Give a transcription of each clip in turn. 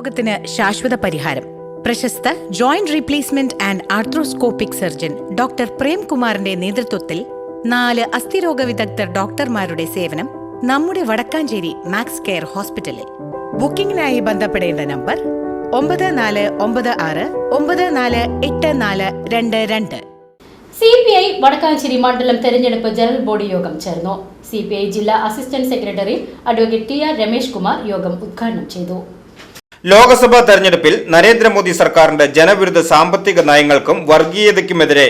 രോഗത്തിന് ശാശ്വത പരിഹാരം. പ്രശസ്ത joint replacement and arthroscopic surgeon doctor പ്രേംകുമാറിന്റെ നേതൃത്വത്തിൽ നാല് അസ്ഥിരോഗ വിദഗ്ധർ ഡോക്ടർമാരുടെ സേവനം നമ്മുടെ വടക്കാഞ്ചേരി മാക്സ് കെയർ ഹോസ്പിറ്റലിൽ. ബുക്കിംഗിനായി ബന്ധപ്പെടേണ്ട നമ്പർ ഒമ്പത് നാല് ഒമ്പത് ആറ് ഒമ്പത് നാല് എട്ട് നാല് രണ്ട് രണ്ട്. സി പി ഐ വടക്കാഞ്ചേരി മണ്ഡലം തെരഞ്ഞെടുപ്പ് ജനറൽ ബോഡി യോഗം ചേർന്നു. സി പി ഐ ജില്ലാ assistant secretary advocate T R Ramesh Kumar യോഗം ഉദ്ഘാടനം ചെയ്തു. ലോക്സഭാ തെരഞ്ഞെടുപ്പിൽ നരേന്ദ്രമോദി സർക്കാരിന്റെ ജനവിരുദ്ധ സാമ്പത്തിക നയങ്ങൾക്കും വർഗീയതയ്ക്കുമെതിരെ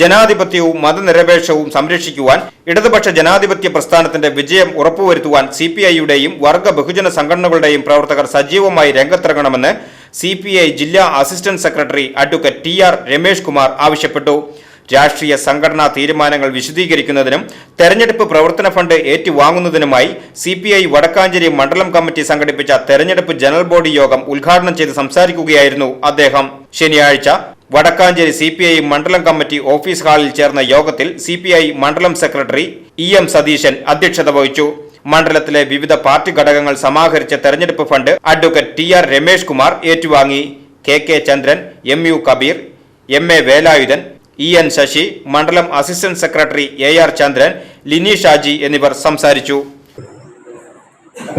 ജനാധിപത്യവും മതനിരപേക്ഷവും സംരക്ഷിക്കുവാൻ ഇടതുപക്ഷ ജനാധിപത്യ പ്രസ്ഥാനത്തിന്റെ വിജയം ഉറപ്പുവരുത്തുവാൻ സി പി ഐയുടെയും വർഗ ബഹുജന സംഘടനകളുടെയും പ്രവർത്തകർ സജീവമായി രംഗത്തിറങ്ങണമെന്ന് സി ജില്ലാ assistant secretary advocate T R Ramesh Kumar ആവശ്യപ്പെട്ടു. രാഷ്ട്രീയ സംഘടനാ തീരുമാനങ്ങൾ വിശദീകരിക്കുന്നതിനും തെരഞ്ഞെടുപ്പ് പ്രവർത്തന ഫണ്ട് ഏറ്റുവാങ്ങുന്നതിനുമായി സി പി ഐ വടക്കാഞ്ചേരി മണ്ഡലം കമ്മിറ്റി സംഘടിപ്പിച്ച തെരഞ്ഞെടുപ്പ് ജനറൽ ബോഡി യോഗം ഉദ്ഘാടനം ചെയ്ത് സംസാരിക്കുകയായിരുന്നു അദ്ദേഹം. ശനിയാഴ്ച വടക്കാഞ്ചേരി സി പി ഐ മണ്ഡലം കമ്മിറ്റി ഓഫീസ് ഹാളിൽ ചേർന്ന യോഗത്തിൽ സി പി ഐ മണ്ഡലം സെക്രട്ടറി ഇ എം സതീശൻ അധ്യക്ഷത വഹിച്ചു. മണ്ഡലത്തിലെ വിവിധ പാർട്ടി ഘടകങ്ങൾ സമാഹരിച്ച തെരഞ്ഞെടുപ്പ് fund advocate T R Ramesh Kumar ഏറ്റുവാങ്ങി. K K Chandran M U Kabeer M A Velayudhan E N Sasi മണ്ഡലം assistant secretary A R Chandran Lini Shaji എന്നിവർ സംസാരിച്ചു.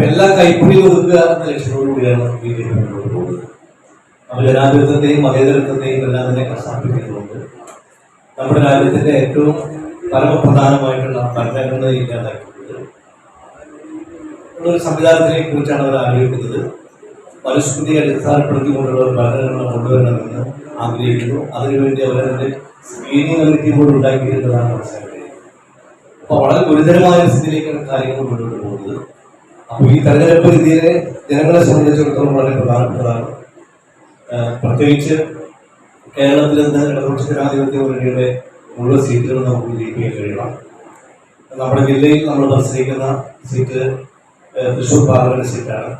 എല്ലാ കൈപ്പിടി ഒതുക്കുക എന്ന ലക്ഷ്യത്തോടുകൂടിയാണ് ബി ജെ പി മുന്നോട്ട് പോകുന്നത് ജനാധിപത്യത്തെയും മതേതരത്വത്തെയും എല്ലാം തന്നെ കസാപ്പിക്കുന്നുണ്ട് നമ്മുടെ രാജ്യത്തിന്റെ ഏറ്റവും പരമപ്രധാനമായിട്ടുള്ള ഭരണഘടന ഒരു സംവിധാനത്തിനെ കുറിച്ചാണ് അവർ ആലോചിക്കുന്നത്. പരിസ്ഥിതിയെ അടിസ്ഥാനപ്പെടുത്തിക്കൊണ്ടുള്ള ഒരു ഭരണഘടന കൊണ്ടുവരണമെന്ന് ആഗ്രഹിക്കുന്നു. അതിനുവേണ്ടി അവരതിന്റെ സ്ക്രീനിങ് കമ്മിറ്റി പോലും ഉണ്ടാക്കിയിട്ടുള്ളതാണ് മനസ്സിലാക്കുന്നത് അപ്പൊ വളരെ ഗുരുതരമായ സ്ഥിതിയിലേക്കാണ് കാര്യങ്ങൾ മുന്നോട്ട് പോകുന്നത്. അപ്പൊ ഈ തെരഞ്ഞെടുപ്പ് രീതിയിലെ ജനങ്ങളെ സംബന്ധിച്ചിടത്തോളം വളരെ പ്രധാനപ്പെട്ടതാണ്. പ്രത്യേകിച്ച് കേരളത്തിൽ നിന്ന് ഇടതുപക്ഷ ജനാധിപത്യ മുന്നണിയുടെ മുഴുവൻ സീറ്റുകളും നമുക്ക് വിജയിക്കാൻ കഴിയണം. നമ്മുടെ ജില്ലയിൽ നമ്മൾ മത്സരിക്കുന്ന സീറ്റ് തൃശൂർ പാർലമെന്റ് സീറ്റാണ്.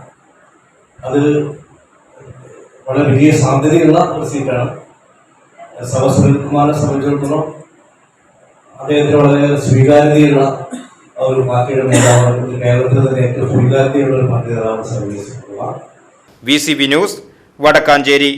അത് വളരെ വലിയ സാധ്യതയുള്ള ഒരു സീറ്റാണ്. സവ സുനിൽകുമാറിനെ സംബന്ധിച്ചിടത്തോളം അദ്ദേഹത്തിന് വളരെ സ്വീകാര്യതയുള്ള ഒരു പാർട്ടിയുടെ നേതാവാണ് കേരളത്തിൽ തന്നെ ഏറ്റവും സ്വീകാര്യതയുള്ള ഒരു പാർട്ടി നേതാവാണ് service V C B news Vadakkanchery.